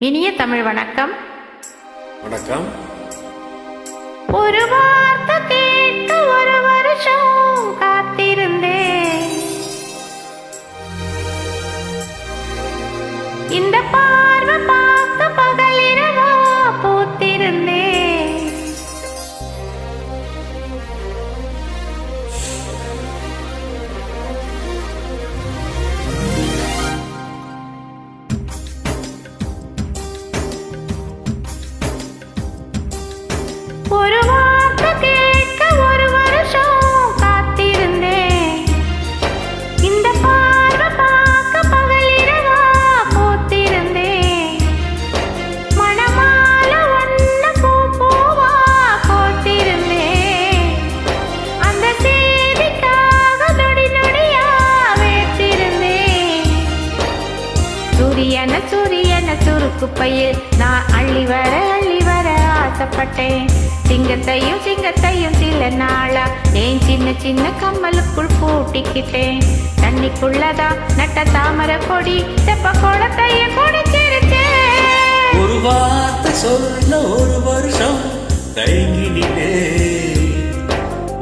இனிய தமிழ் வணக்கம். வணக்கம். ஒரு வார்த்தை கேட்க ஒரு வருஷம் காத்திருந்தேன் சூரியன சூரியன சுருக்கு பையில் நான் அள்ளி வர அள்ளி ஆசைப்பட்டேன். சிங்கத்தையும் சிங்கத்தையும் சில நாளா ஏன் சின்ன சின்ன கம்மலுக்குள் பூட்டிக்கிட்டேன். தண்ணிக்குள்ளதான் நட்ட தாமர கொடி தெப்ப குளத்தையும் குடிச்சிருச்சேன். ஒரு வார்த்தை சொல்ல ஒரு வருஷம் தயங்கினே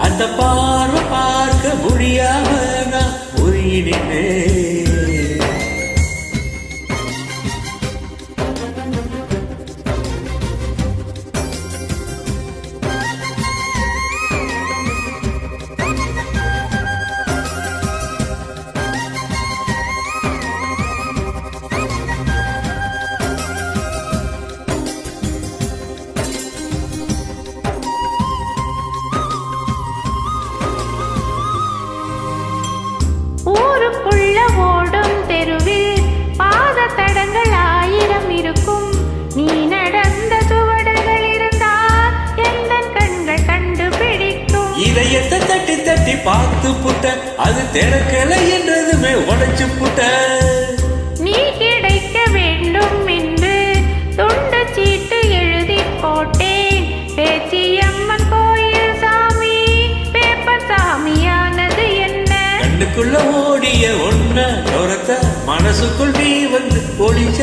அந்த பார்வை பார்க்க முடியாம நான் ஒதுங்கி ஆயிரம் இருக்கும். நீ நடந்த சுவடுகள் இருந்தால் எந்த கண்கள் கண்டுபிடிக்கும்? இதயத்தை தட்டி தட்டி பார்த்து புட்ட அது திறக்கல என்றதுமே உடைச்சு புட்ட. நீ கிடைக்க வேண்டும் என்று துண்டு சீட்டு எழுதி போட்டேன். பேச்சியம்மன் கோயில் சாமி பேப்பர் சாமியானது என்ன? கண்ணுக்குள்ள ஓடிய ஒன்ன மனசுக்குள் நீ வந்து ஒளிஞ்ச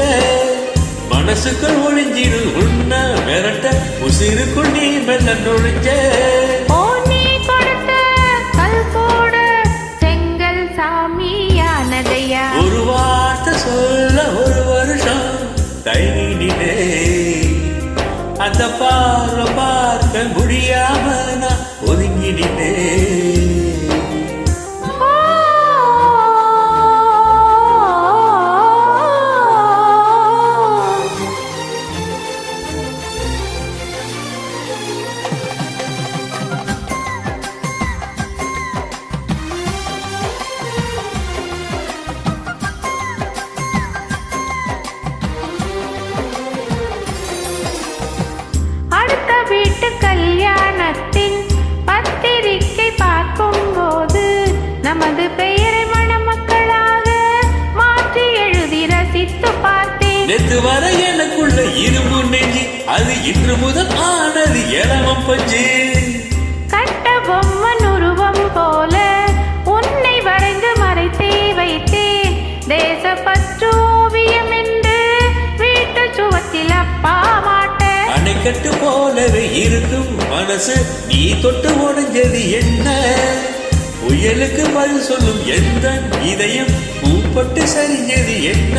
மனசுக்குள் ஒளிஞ்சிரு உன்ன விரட்ட உசிருக்குள் நீ மெல்ல நுழைஞ்ச. ஒரு வார்த்தை சொல்ல ஒரு வருஷம் தைனினே அந்த பார்வை பார்க்க முடியாம நான் ஒதுங்கினே நமது பெயரை மணமக்களாக மாற்றி எழுதி ரசித்து பார்த்தேன். நேத்து வர எனக்குள்ள இரும்பு நெஞ்சு அது இன்று முதல் ஆனது இளவம் பஞ்சு. கட்ட பொம்மன் உருவம் போல உன்னை வரைந்து மறைத்தே வைத்தேன். தேசப்பற்று ஓவியம் என்று வீட்டு சுவத்தில் அப்பா மாட்டேன் அணைக்கட்டு போலவே இருக்கும் மனசு நீ தொட்டு உடைஞ்சது என்ன? புயலுக்கு பதில் சொல்லும் எந்த இதயம் பூப்பட்டு சரிஞ்சது என்ன?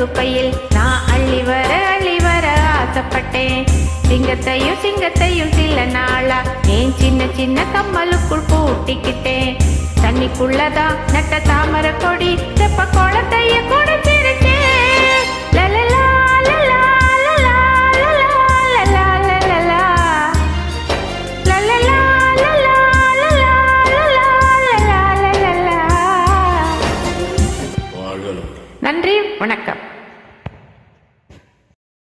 குப்பையில் நான் அள்ளி வர அள்ளி வர ஆசைப்பட்டேன். சிங்கத்தையும் சிங்கத்தையும் சில நாளா ஏன் சின்ன சின்ன கம்மலுக்குள் பூட்டிக்கிட்டேன். தண்ணிக்குள்ளதான் நட்ட தாமரை கொடி செப்ப குளத்தையும்